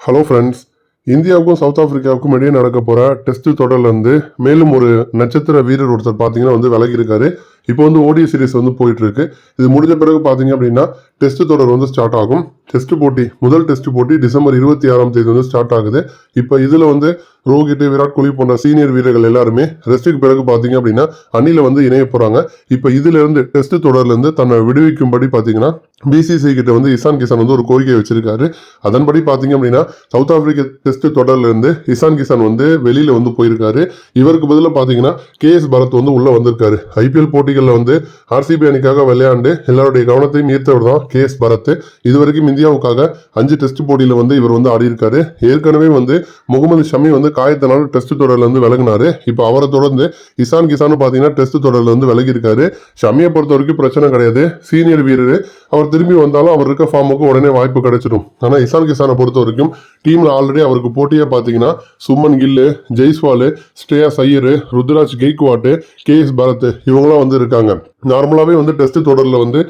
Hello friends இந்தியாவுக்கும் south ஆஃப்ரிக்காவுக்கும் இடையே நடக்க போகிற டெஸ்ட் தொடர்லேருந்து மேலும் ஒரு நட்சத்திர வீரர் ஒருத்தர் பார்த்தீங்கன்னா வந்து விலகி இருக்காரு. இப்போ வந்து ஓடிய சீரிஸ் வந்து போயிட்டு இருக்கு இது முடிஞ்ச பிறகு பார்த்தீங்க அப்படின்னா டெஸ்ட் தொடர் வந்து ஸ்டார்ட் ஆகும். டெஸ்ட் போட்டி முதல் டெஸ்ட் போட்டி டிசம்பர் இருபத்தி ஆறாம் தேதி வந்து ஸ்டார்ட் ஆகுது. இப்போ இதில் வந்து ரோஹித் விராட் கோலி போன்ற சீனியர் வீரர்கள் எல்லாருமே ரெஸ்ட்டுக்கு பிறகு பார்த்தீங்க அப்படின்னா அணில வந்து இணைய போகிறாங்க இப்போ இதுல இருந்து டெஸ்ட் தொடர்ல இருந்து தன்னை விடுவிக்கும்படி பார்த்தீங்கன்னா பிசிசி கிட்ட வந்து இசான் கிசான் வந்து ஒரு கோரிக்கை வச்சிருக்காரு. அதன்படி பார்த்தீங்க அப்படின்னா சவுத் ஆப்பிரிக்க டெஸ்ட் தொடர்ல இருந்து இசான் கிசான் வந்து வெளியில வந்து போயிருக்காரு. இவருக்கு பதிலாக பார்த்தீங்கன்னா கே எஸ் பரத் வந்து உள்ள வந்திருக்காரு. ஐபிஎல் போட்டி போட்டிகளில் வந்து ஆர்சிபி அணிக்காக விளையாண்டு எல்லாருடைய கவனத்தையும் ஈர்த்தவர் தான் கே எஸ் பரத். இதுவரைக்கும் இந்தியாவுக்காக அஞ்சு டெஸ்ட் போட்டியில வந்து இவர் வந்து ஆடி இருக்காரு ஏற்கனவே வந்து முகமது ஷமி வந்து காயத்தினால டெஸ்ட் தொடர்ல வந்து விலகினாரு. இப்போ அவரை தொடர்ந்து இசான் கிசான் பார்த்தீங்கன்னா டெஸ்ட் தொடர்ல வந்து விலகி இருக்காரு ஷமியை பொறுத்த வரைக்கும் பிரச்சனை கிடையாது. சீனியர் வீரர் அவர் திரும்பி வந்தாலும் அவர் இருக்க ஃபார்முக்கு உடனே வாய்ப்பு கிடைச்சிடும். ஆனால் இசான் கிசானை பொறுத்த வரைக்கும் டீமில் ஆல்ரெடி அவருக்கு போட்டியா பார்த்தீங்கன்னா சுமன் கில்லு ஜெய்ஸ்வால் ஸ்ரேயா ஐயர் ருத்ராஜ் கெய்க்வாட்டு கே எஸ் பரத் இவங்களாம் வந்து இருக்காங்க. நார்மலாகவே வந்து டெஸ்ட் தொடரில் வந்து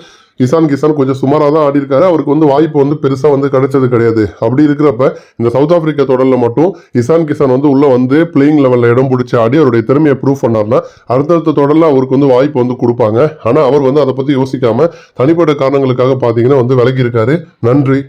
இசான் கிசான் கொஞ்சம் சுமாராக தான் ஆடி இருக்காரு அவருக்கு வந்து வாய்ப்பு வந்து பெருசாக வந்து கிடைச்சது கிடையாது. அப்படி இருக்கிறப்ப இந்த சவுத் ஆப்பிரிக்கா தொடரில் மட்டும் இசான் கிசான் வந்து உள்ளே வந்து பிளேயிங் லெவலில் இடம் பிடிச்சி ஆடி அவருடைய திறமையை ப்ரூவ் பண்ணார்னா அடுத்தடுத்த தொடரில் அவருக்கு வந்து வாய்ப்பு வந்து கொடுப்பாங்க. ஆனால் அவர் வந்து அதை பற்றி யோசிக்காமல் தனிப்பட்ட காரணங்களுக்காக பார்த்தீங்கன்னா வந்து விலகி இருக்காரு நன்றி.